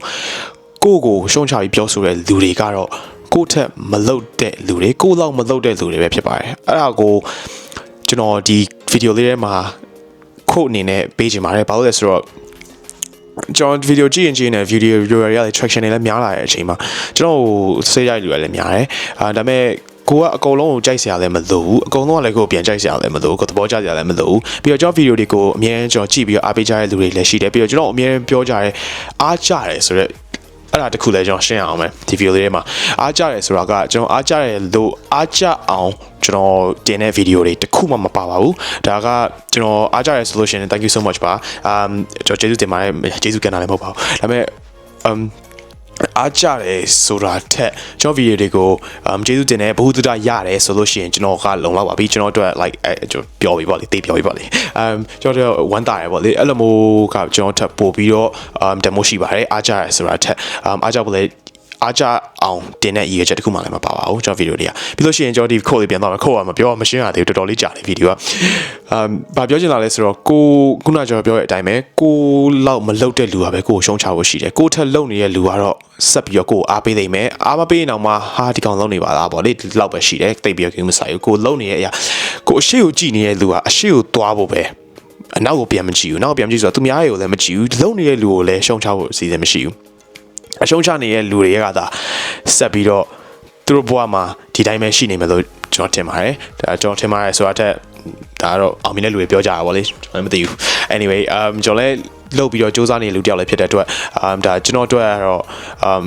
ကိုယ့်ကိုရှုံချပြီးပြောဆိုတဲ့လူတွေကတော့ကိုယ့်ထက်မလုတ်တဲ့လူတွေကိုယ့်လောက်မလုတ်တဲ့လူတွေပဲဖြစ်ပါတယ်အဲ့ဒါကိုကျွန်တော်ဒီဗီဒီယိုလေးထဲမှာခုတ်အနေနဲ့ပေးချင်ပါတယ်ဘာလို့လဲဆိုတော့ကျွန်တော်ဗီဒီယိုကြည့်ရင်ကြည့်နေဗီဒီယို viewer ရတဲ့ traction တွေလည်းများလာတဲ့အချိန်မှာကျွန်တော်ဆေးရိုက်လူတွေလည်းများတယ်အာဒါပေမဲ့ ကိုကအကုန်လုံးကိုကြိုက်စရာလည်းမလိုဘူးအကုန်လုံးကလည်းကိုပြန်ကြိုက်စရာလည်းမလိုဘူးကိုသဘောကျစရာလည်းမလိုဘူးပြီးတော့ကျွန်တော်ဗီဒီယိုတွေကိုအမြဲကျွန်တော်ကြည့်ပြီးတော့အားပေးကြတဲ့လူတွေလည်းရှိတယ်ပြီးတော့ကျွန်တော်အမြဲပြောကြရဲအားကြတယ်ဆိုတော့အဲ့ဒါတခုလည်းကျွန်တော်ရှင်းအောင်မယ်ဒီဗီဒီယိုလေးထဲမှာအားကြတယ်ဆိုတာကကျွန်တော်အားကြတယ်လို့အားကြအောင်ကျွန်တော်တင်တဲ့ဗီဒီယိုတွေတခုမှမပါပါဘူးဒါကကျွန်တော်အားကြရဲဆိုလို့ရှိရင် thank you so much ပါ um ကျွန်တော်ကျေးဇူးတင်ပါတယ်ကျေးဇူးတင်တာလည်းမဟုတ်ပါဘူးဒါပေမဲ့ um အားကြတယ်ဆိုတာထက်ကျွန်တော်ဗီဒီယိုတွေကိုအမ်ကျေးဇူးတင်တယ်ဘ ഹു တုဒရတယ်ဆိုလို့ရှိရင်ကျွန်တော်ကလုံလောက်ပါပြီကျွန်တော်တို့ like အဲကျွန်တော်ပြောပြီးပေါ့လေတေးပြောပြီးပေါ့လေအမ်ကျွန်တော်တို့ဝမ်းတာရပေါ့လေအဲ့လိုမျိုးကကျွန်တော်ထပ်ပို့ပြီးတော့အမ် demo ရှိပါတယ်အားကြတယ်ဆိုတာထက်အမ်အားကြဖို့လေ အားကြအောင်တင်တဲ့ရည်ရွယ်ချက်တစ်ခုမှလည်းမပါပါဘူးကျွန်တော်ဗီဒီယိုတွေကပြီးလို့ရှိရင်ကျွန်တော်ဒီ code လေးပြန်တော့မယ် code ကမပြောမရှင်းရသေးဘူးတော်တော်လေးကြာတယ်ဗီဒီယိုကအမ်ဘာပြောချင်တာလဲဆိုတော့ကိုခုနကျွန်တော်ပြောတဲ့အတိုင်းပဲကိုလောက်မလုတ်တဲ့လူကပဲကိုကိုရှုံးချဖို့ရှိတယ်ကိုထက်လုံနေတဲ့လူကတော့ဆက်ပြီးတော့ကိုအားပေးနေမယ်အားမပေးရင်တော့မှဟာဒီကောင်လုံနေပါလားဗောလေဒီလောက်ပဲရှိတယ်တိတ်ပြီးတော့ကိမဆိုင်ဘူးကိုလုံနေတဲ့အရာကိုအရှိကိုကြည့်နေတဲ့လူကအရှိကိုသွားဖို့ပဲအနောက်ကိုပြန်မကြည့်ဘူးနောက်ပြန်ကြည့်ဆိုတော့သူများရေကိုလည်းမကြည့်ဘူးလုံနေတဲ့လူကိုလည်းရှုံးချဖို့အစီအစဉ်မရှိဘူး အရှုံးချနေတဲ့လူတွေကသာဆက်ပြီးတော့သူတို့ဘဝမှာဒီတိုင်းပဲရှိနေမယ်လို့ကျွန်တော်ထင်ပါတယ်ဒါကျွန်တော်ထင်ပါတယ်ဆိုတာတက်ဒါကတော့အောင်မြင်တဲ့လူတွေပြောကြတာဗောလေကျွန်တော်လည်းမသိဘူး anyway um ကျွန်တော်လည်းလုပ်ပြီးတော့စူးစမ်းနေတဲ့လူတယောက်လည်းဖြစ်တဲ့အတွက် um ဒါကျွန်တော်အတွက်ကတော့ um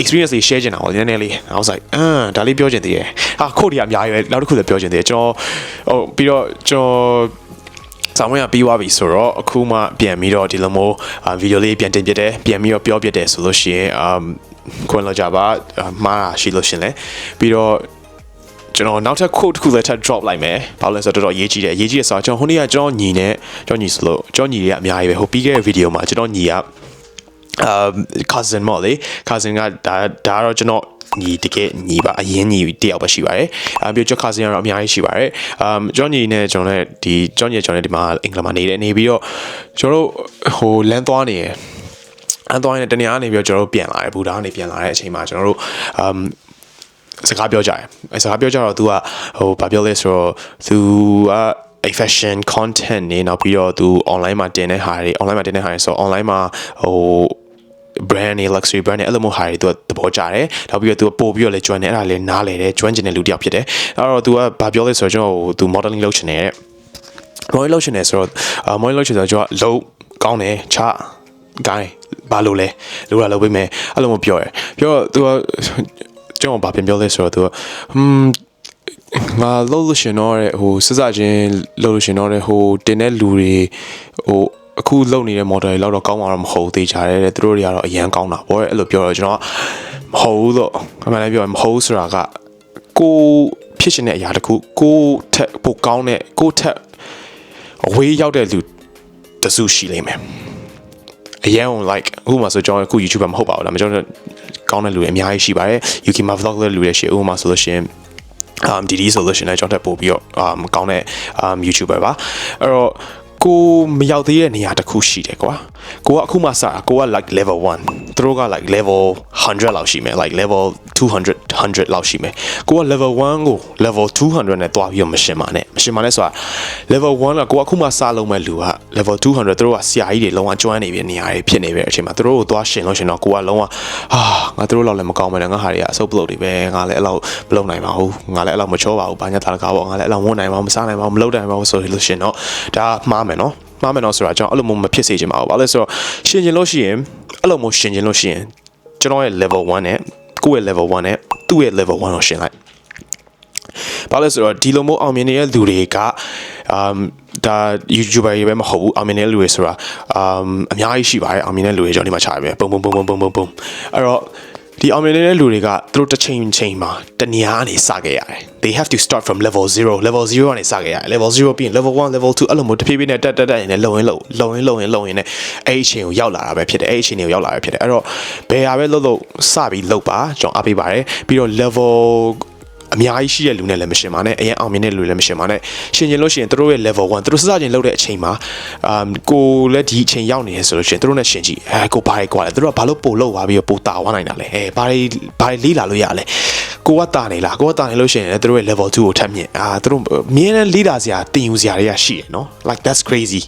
experience လေး share ချင်တာပေါ့နည်းနည်းလေး I was like အမ်ဒါလေးပြောချင်သေးတယ်ဟာခုတ်တွေကအများကြီးပဲနောက်တစ်ခုလည်းပြောချင်သေးတယ်ကျွန်တော်ဟိုပြီးတော့ကျွန်တော် ဆောင်ဝင်ကပြီးသွားပြီဆိုတော့အခုမှပြန်ပြီးတော့ဒီလိုမျိုးဗီဒီယိုလေးပြန်တင်ပြတယ်ပြန်ပြီးတော့ပြောပြတယ်ဆိုလို့ရှိရင်အမ်ခွင့်လောက်ကြပါမှားတာရှိလို့ရှင်လဲပြီးတော့ကျွန်တော်နောက်ထပ် quote တစ်ခုလည်းထပ် drop လိုက်မယ်။ဘာလို့လဲဆိုတော့တော်တော်ရေးကြည့်တယ်။ရေးကြည့်ရဆိုတော့ကျွန်တော်ဟိုနေ့ကကျွန်တော်ညီနဲ့ကျွန်တော်ညီဆိုလို့ကျွန်တော်ညီတွေကအများကြီးပဲ။ဟိုပြီးခဲ့တဲ့ video မှာကျွန်တော်ညီက အာ cousin မော်လေ cousin ကဒါဒါကတော့ကျွန်တော်ညီတကယ်ညီပါအရင်ညီတယောက်ပဲရှိပါတယ်။အပြီးတော့ cousin ကတော့အများကြီးရှိပါတယ်။အမ်ကျွန်တော်ညီနဲ့ကျွန်တော်လည်းဒီကျွန်တော်ညီကျွန်တော်လည်းဒီမှာအင်္ဂလန်မှာနေတယ်နေပြီးတော့ကျွန်တော်တို့ဟိုလမ်းသွားနေရယ်အန်သွားရင်တနေရာနေပြီးတော့ကျွန်တော်တို့ပြန်လာတယ်ဘူဒါကနေပြန်လာတဲ့အချိန်မှာကျွန်တော်တို့အမ်စကားပြောကြတယ်အဲစကားပြောကြတော့ तू ကဟိုဘာပြောလဲဆိုတော့ तू က a fashion content နေနောက်ပြီးတော့ तू online မှာတင်တဲ့ဟာတွေ online မှာတင်တဲ့ဟာတွေဆို online မှာဟို brand တွေ luxury brand တွေအဲ့လိုမျိုးဟာတွေသူကသဘောကျတယ်နောက်ပြီးတော့သူကပို့ပြီးတော့လဲကျွမ်းတယ်အဲ့ဒါလဲနားလဲတယ်ကျွမ်းကျင်တဲ့လူတစ်ယောက်ဖြစ်တယ်အဲ့တော့သူကဘာပြောလဲဆိုတော့ကျွန်တော်သူ modeling လုပ်ချင်တယ်တဲ့ modeling လုပ်ချင်တယ်ဆိုတော့ modeling လုပ်ချင်ဆိုတော့ကျွန်တော်လုံးကောင်းတယ်ချဂိုင်းဘာလို့လဲလိုတာလုပ်ပေးမယ်အဲ့လိုမျိုးပြောတယ်ပြောတော့သူကကျွန်တော်ဘာပြန်ပြောလဲဆိုတော့သူကဟွန်းငါလှုပ်လို့ရှင်တော့တဲ့ဟိုစစချင်းလှုပ်လို့ရှင်တော့တဲ့ဟိုတင်တဲ့လူတွေဟို အခုလုံနေတဲ့ model တွေလောက်တော့ကောင်းမှာတော့မဟုတ်သေးကြတယ်တဲ့သူတို့တွေကတော့အရန်ကောင်းတာပေါ့တဲ့အဲ့လိုပြောတော့ကျွန်တော်ကမဟုတ်ဘူးတော့အမှန်လည်းပြောရင်မဟုတ်ဆိုတာကကိုဖြစ်ရှင်တဲ့အရာတစ်ခုကိုထက်ပိုကောင်းတဲ့ကိုထက်အဝေးရောက်တဲ့လူတစုရှိလိမ့်မယ်အရန် like အခုမှဆိုကျွန်တော်အခု YouTube မှာမဟုတ်ပါဘူးလားမကျွန်တော်ကောင်းတဲ့လူတွေအများကြီးရှိပါတယ် UK မှာ vlog လုပ်တဲ့လူတွေရှိဥပမာဆိုလို့ရှိရင် um DD ဆိုလို့ရှိရင်လည်းကျွန်တော်တက်ပို့ပြီးတော့ um ကောင်းတဲ့ um YouTuber ပါအဲ့တော့ ကိုမရောက်သေးတဲ့နေရာတစ်ခုရှိတယ်ကွာ ကိုကအခုမှစတာကိုက like level 1သူတို့က like level 100လောက်ရှိမယ် like level 200 100လောက်ရှိမယ်ကိုက level 1ကို level 200နဲ့တွားပြီးတော့မရှင်ပါနဲ့မရှင်ပါနဲ့ဆိုတာ level 1ကကိုကအခုမှစလုံးမဲ့လူက level 200သူတို့ကဆရာကြီးတွေလုံးဝကျွမ်းနေပြီနေရာတွေဖြစ်နေပြီအချိန်မှာသူတို့ကိုတွားရှင်လို့ရှင်တော့ကိုကလုံးဝဟာငါသူတို့လောက်လည်းမကောင်းဘူးလေငါဟာတွေကအဆုပ်ပလုတ်တွေပဲငါလည်းအဲ့လောက်မလုပ်နိုင်ပါဘူးငါလည်းအဲ့လောက်မချောပါဘူးဘာညာတာကားပေါ့ငါလည်းအဲ့လောက်ဝန်းနိုင်ပါဘူးမစားနိုင်ပါဘူးမလုပ်နိုင်ပါဘူးဆိုလို့ရှင်တော့ဒါမှားမယ်နော် မှားမယ်နော်ဆိုတာကျွန်တော်အဲ့လိုမျိုးမဖြစ်စေချင်ပါဘူးဘာလဲဆိုတော့ရှင်ကျင်လို့ရှိရင်အဲ့လိုမျိုးရှင်ကျင်လို့ရှိရင်ကျွန်တော်ရဲ့ level 1နဲ့ကိုယ့်ရဲ့ level 1နဲ့သူ့ရဲ့ level 1ကိုရှင်လိုက်ဘာလဲဆိုတော့ဒီလိုမျိုးအောင်မြင်နေတဲ့လူတွေက um ဒါ YouTuber တွေပဲမဟုတ်ဘူးအောင်မြင်နေတဲ့လူတွေဆိုတာ um အများကြီးရှိပါတယ်အောင်မြင်တဲ့လူတွေကျွန်တော်ဒီမှာခြားရမယ်ပုံပုံပုံပုံပုံပုံပုံအဲ့တော့ ဒီအောင်မြင်နေတဲ့လူတွေကသူတို့တစ်ချိန်ချိန်မှာတနေရာကနေစခဲ့ရတယ် they have to start from level 0 level 0ကနေစခဲ့ရတယ် level 0ပြီးရင် level 1 level 2အဲ့လိုမျိုးတဖြည်းဖြည်းနဲ့တက်တက်တက်နေလုံရင်လုံလုံရင်လုံရင်လုံရင်နဲ့အဲ့အချိန်ကိုရောက်လာတာပဲဖြစ်တယ်အဲ့အချိန်ကိုရောက်လာတာဖြစ်တယ်အဲ့တော့ဘယ်ဟာပဲလှုပ်လှုပ်စပြီးလှုပ်ပါကျွန်တော်အားပေးပါတယ်ပြီးတော့ level အများကြီးရှိတဲ့လူနဲ့လည်းမရှင်ပါနဲ့အရင်အောင်မြင်တဲ့လူလည်းမရှင်ပါနဲ့ရှင်ကျင်လို့ရှိရင်တို့ရဲ့ level 1တို့စစချင်းလောက်တဲ့အချိန်မှာအမ်ကိုလည်းဒီအချိန်ရောက်နေရဆိုလို့ရှိရင်တို့နဲ့ရှင်ကြည့်အဲကိုဘာတွေကွာလဲတို့ကဘာလို့ပို့လောက်သွားပြီးပို့တာဝနိုင်တာလဲအဲဘာတွေဘာတွေလေးလာလို့ရလဲကိုကတာနေလားကိုကတာနေလို့ရှိရင်တို့ရဲ့ level 2ကိုထပ်မြင့်အာတို့မြင်းနဲ့လေးလာစရာတင်ယူစရာတွေကရှိရနော် like that's crazy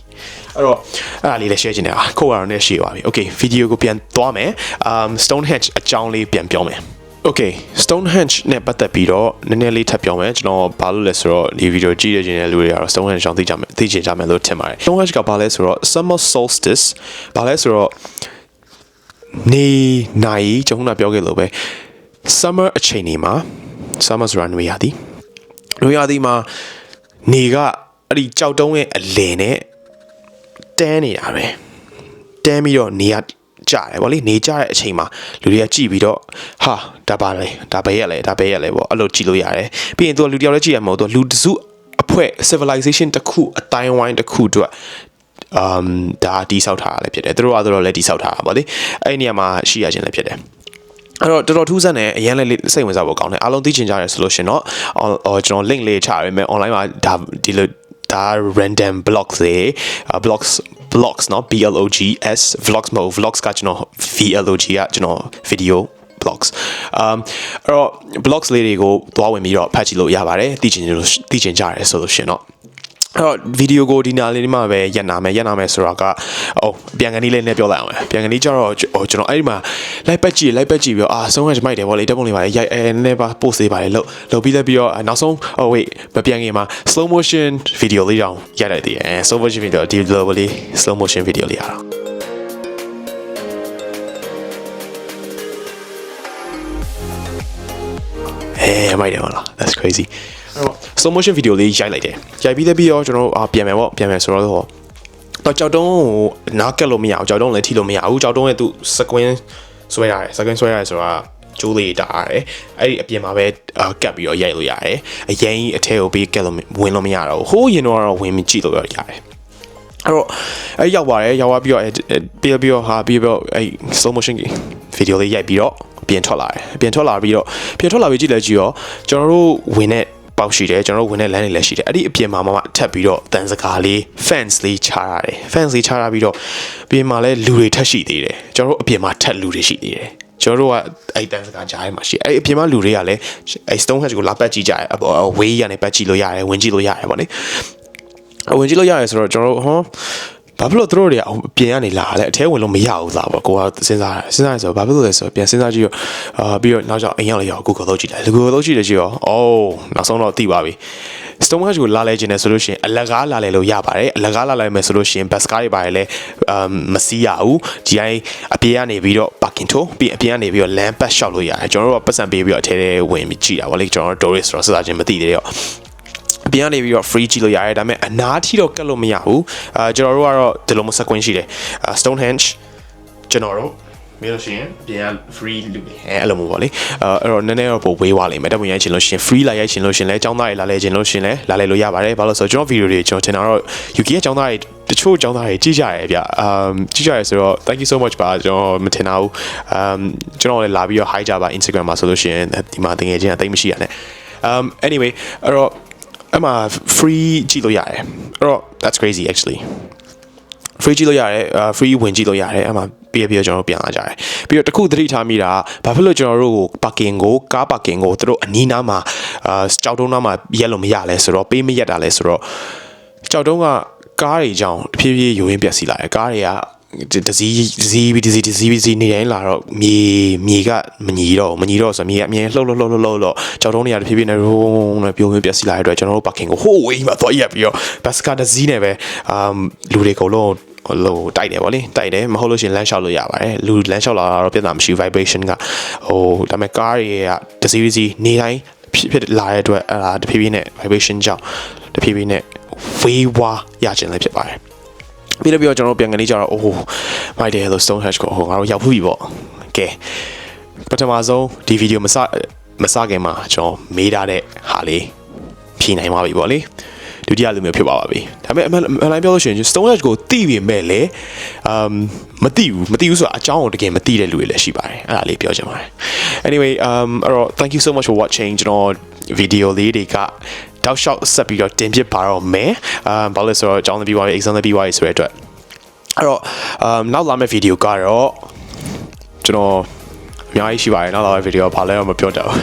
အဲ့တော့အဲ့ဒါလေးလည်း share ချင်တယ်အာကိုကတော့လည်း share ပါပြီ okay video ကိုပြန်သွားမယ် um stonehenge အကြောင်းလေးပြန်ပြောမယ် Okay Stonehenge နဲ့ပတ်သက်ပြီးတော့နည်းနည်းလေးထပ်ပြောမယ်ကျွန်တော်ဘာလို့လဲဆိုတော့ဒီဗီဒီယိုကြည့်ရခြင်းတဲ့လူတွေကတော့ Stonehenge ကြောင့်သိကြမယ်သိချင်ကြမယ်လို့ထင်ပါတယ် Stonehenge ကဘာလဲဆိုတော့ Summer Solstice ဘာလဲဆိုတော့နေနိုင်ကျွန်တော်ကပြောခဲ့လို့ပဲ Summer အချိန်နေမှာ Summer ဆိုတာနွေရာသီနွေရာသီမှာနေကအဲ့ဒီကြောက်တုံးရဲ့အလယ်နဲ့တန်းနေတာပဲတန်းပြီးတော့နေရ ကြတယ်ဗောလေနေကြတဲ့အချိန်မှာလူတွေကကြည့်ပြီးတော့ဟာဒါပါလေဒါပဲရက်လေဒါပဲရက်လေဗောအဲ့လိုကြည့်လို့ရတယ်ပြီးရင်သူကလူတယောက်လည်းကြည့်ရမှာမဟုတ်သူကလူတစုအဖွဲ့ civilization တစ်ခုအတိုင်းဝိုင်းတစ်ခုအတွက် um ဒါတိဆောက်ထားတာလည်းဖြစ်တယ်သူတို့ကတော့လည်းတိဆောက်ထားတာဗောလေအဲ့ဒီနေရာမှာရှိရခြင်းလည်းဖြစ်တယ်အဲ့တော့တော်တော်ထူးဆန်းတယ်အရင်လည်းစိတ်ဝင်စားဖို့ကောင်းတယ်အားလုံးသိချင်ကြတယ်ဆိုလို့ရှင်တော့အော်ကျွန်တော် link လေးချရမယ် online မှာဒါဒီလိုဒါ random blocks တွေ blocks vlogs เนาะ B L O G S vlogs မဟုတ် vlogs ကကျွန်တော် V L O G ကကျွန်တော် video blogs um အဲ့တော့ blogs လေးတွေကိုသွားဝင်ပြီးတော့ဖတ်ကြည့်လို့ရပါတယ်သိချင်လို့သိချင်ကြရဲဆိုလို့ရှင်တော့အဲ့ တော့ဗီဒီယိုကိုဒီနာလေးဒီမှာပဲရက်နာမယ်ရက်နာမယ်ဆိုတော့ကအော်ပြန်ကနေလေးနဲ့ပြောလိုက်အောင်ပြန်ကနေကျတော့ဟိုကျွန်တော်အဲ့ဒီမှာ live ပတ်ကြည့် live ပတ်ကြည့်ပြီးတော့အာဆုံးကမိုက်တယ်ဗောလေတက်ပုံလေးပါလေရိုက်အဲနည်းနည်းပါ post လေးပါလေလို့လုပ်ပြီးလဲပြီးတော့နောက်ဆုံး oh wait မပြန်ခင်မှာ slow motion video လေးတောင်ရိုက်လိုက်သေးတယ်အဲ slow motion video ဒီလိုလေး slow motion video လေးရတာအဲမိုက်တယ်မလား that's crazy အဲ့တော့ slow motion video လေးရိုက်လိုက်တယ်ရိုက်ပြီးလည်းပြီးတော့ကျွန်တော်တို့အာပြန်မယ်ပေါ့ပြန်မယ်ဆိုတော့တော့ကြောက်တုံးကိုနားကက်လို့မရအောင်ကြောက်တုံးလည်းထိလို့မရဘူးကြောက်တုံးရဲ့သူစကွင်းဆွဲရတယ်စကွင်းဆွဲရတယ်ဆိုတာကျိုးလေးတာရတယ်အဲ့ဒီအပြင်မှာပဲကတ်ပြီးတော့ရိုက်လို့ရတယ်အရင်အထဲကိုပြီးကက်လို့ဝင်လို့မရတော့ဘူးဟိုးရင်တော့ဝင်ကြည့်လို့ရတယ်အဲ့တော့အဲ့ရောက်ပါတယ်ရောက်သွားပြီးတော့ပြီးပြီးတော့ဟာပြီးပြီးတော့အဲ့ slow motion video လေးရိုက်ပြီးတော့ပြင်ထွက်လာတယ်ပြင်ထွက်လာပြီးတော့ပြင်ထွက်လာပြီးကြည့်လဲကြည့်ရောကျွန်တော်တို့ဝင်တဲ့ ပေါက်ရှိတယ်ကျွန်တော်တို့ဝင်တဲ့လမ်းတွေလည်းရှိတယ်အဲ့ဒီအပြင်မှာမှထပ်ပြီးတော့တန်စကားလေး fans လေးချရတယ် fans လေးချရပြီးတော့ပြင်မှာလည်းလူတွေထပ်ရှိသေးတယ်ကျွန်တော်တို့အပြင်မှာထပ်လူတွေရှိသေးတယ်ကျွန်တော်တို့ကအဲ့တန်စကားကြားထဲမှာရှိအဲ့အပြင်မှာလူတွေကလည်းအဲ့ Stonehenge ကိုလာပတ်ကြည့်ကြတယ်အဝေးရနေပတ်ကြည့်လို့ရတယ်ဝင်ကြည့်လို့ရတယ်ဗောလေဝင်ကြည့်လို့ရတယ်ဆိုတော့ကျွန်တော်တို့ဟော ဘာဖြစ်လို့သူတို့တွေကဟိုပြင်ကနေလာလဲအထဲဝင်လို့မရဘူးသားပေါ့ကိုကစဉ်းစားတယ်စဉ်းစားရဆိုဘာဖြစ်လို့လဲဆိုတော့ပြန်စဉ်းစားကြည့်ရောအာပြီးတော့နောက်ကျအိမ်ရောက်လေရောက် Google လုပ်ကြည့်လိုက် Google လုပ်ကြည့်တယ်ကြည့်ရောအိုးနောက်ဆုံးတော့သိပါပြီ Stone Hatch ကိုလာလဲခြင်းနဲ့ဆိုလို့ရှိရင်အလကားလာလဲလို့ရပါတယ်အလကားလာလဲမယ်ဆိုလို့ရှိရင် bus car တွေပါတယ်လဲအမ်မစီးရဘူးဒီအိုင်းအပြေကနေပြီးတော့ parking ထိုးပြီးအပြေကနေပြီးတော့ land pass ရှောက်လို့ရတယ်ကျွန်တော်တို့ကပတ်စံပေးပြီးတော့အထဲထဲဝင်ပြီးကြည့်တာဗောလေကျွန်တော်တို့ tourist ဆိုတော့စဉ်းစားခြင်းမသိသေးတော့ အပြင်ကနေပြီးတော့ free ကြည့်လို့ရတယ်ဒါပေမဲ့အနားထိတော့ကတ်လို့မရဘူးအာကျွန်တော်တို့ကတော့ဒီလိုမျိုး sequence ရှိတယ်အာ Stonehenge ကျွန်တော်တို့ပြီးလို့ရှိရင်အပြင်က free လူတွေအဲအဲ့လိုမျိုးပေါ့လေအဲအဲ့တော့နည်းနည်းတော့ပိုဝေးသွားလိမ့်မယ်တက်ဝင်ရိုက်ချင်လို့ရှိရင် free လာရိုက်ချင်လို့ရှိရင်လည်းအကြောင်းသားတွေလာလဲချင်လို့ရှိရင်လည်းလာလဲလို့ရပါတယ်ဘာလို့လဲဆိုတော့ကျွန်တော် video တွေကျွန်တော်ထင်တာတော့ UK ရဲ့အကြောင်းသားတွေတချို့အကြောင်းသားတွေကြည့်ကြရဲဗျအမ်ကြည့်ကြရဲဆိုတော့ thank you so much ပါကျွန်တော်မထင်တာဘူးအမ်ကျွန်တော်လည်းလာပြီးတော့ hi ကြပါ Instagram မှာဆိုလို့ရှိရင်ဒီမှာတကယ်ချင်းအသိမရှိရနဲ့ um anyway အဲ့တော့ အဲ့မှာ free ကြည့်လို့ရတယ်အဲ့တော့ that's crazy actually free ကြည့်လို့ရတယ်အာ free ဝင်ကြည့်လို့ရတယ်အဲ့မှာပြီးရပြီးတော့ကျွန်တော်တို့ပြန်လာကြတယ်ပြီးတော့တခုသတိထားမိတာဘာဖြစ်လို့ကျွန်တော်တို့ကို parking ကိုကား parking ကိုသူတို့အနီးနားမှာအာကြောက်တုံးနားမှာရက်လို့မရလဲဆိုတော့ပေးမရက်တာလဲဆိုတော့ကြောက်တုံးကကားတွေကြောင့်တဖြည်းဖြည်းယိုရင်းပြက်စီလာတယ်ကားတွေက တစည်းတစည်းပြီးတစည်းတစည်းပြီးစီနေတိုင်းလာတော့မြေမြေကမညီတော့မညီတော့ဆိုမြေကအမြင်လှုပ်လှုပ်လှုပ်လှုပ်လှုပ်တော့ကြောက်တုံးတွေကတဖြည်းဖြည်းနဲ့ရုံးနဲ့ပြုံးပြုံးပြက်စီလာတဲ့အတွက်ကျွန်တော်တို့ parking ကိုဟိုးဝေးမှာသွားရက်ပြီးတော့ bus ကတစည်းနဲ့ပဲအမ်လူတွေအကုန်လုံးဟိုလိုတိုက်တယ်ဗောလေတိုက်တယ်မဟုတ်လို့ရှိရင်လမ်းလျှောက်လို့ရပါတယ်လူလမ်းလျှောက်လာတော့ပြဿနာမရှိဘူး vibration ကဟိုဒါပေမဲ့ကားတွေကတစီးစီးနေတိုင်းဖြစ်ဖြစ်လာတဲ့အတွက်အဲ့ဒါတဖြည်းဖြည်းနဲ့ vibration ကြောင့်တဖြည်းဖြည်းနဲ့ဝေးဝါရကျင်လည်းဖြစ်ပါတယ် ပြီးတော့ပြီးတော့ကျွန်တော်တို့ပြန်ကနေကြတော့အိုးမိုက်တယ်လို့ stone hatch ကိုဟိုငါတို့ရောက်ဖူးပြီပေါ့ကဲပထမဆုံးဒီဗီဒီယိုမစမစခင်မှာကျွန်တော်မေးထားတဲ့ဟာလေးဖြေနိုင်ပါပြီပေါ့လေဒုတိယလူမျိုးဖြစ်ပါပါပြီဒါပေမဲ့အမှန်အမှန်တိုင်းပြောလို့ရှိရင် stone edge ကိုတိပြီမဲ့လေအမ်မတိဘူးမတိဘူးဆိုတာအကြောင်းကိုတကယ်မတိတဲ့လူတွေလည်းရှိပါတယ်အဲ့ဒါလေးပြောချင်ပါတယ် anyway um အဲ့တော့ thank you so much for watching ကျွန်တော် video လေးတွေက တောက်လျှောက်ဆက်ပြီးတော့တင်ပြပါတော့မယ်အမ်ဘာလို့လဲဆိုတော့အကြောင်းသပြီးသွားပြီ exam သပြီးသွားပြီဆိုတဲ့အတွက်အဲ့တော့ um နောက်လာမယ့် video ကတော့ကျွန်တော်အများကြီးရှိပါတယ်နောက်လာမယ့် video ကဘာလဲတော့မပြောတတ်ဘူး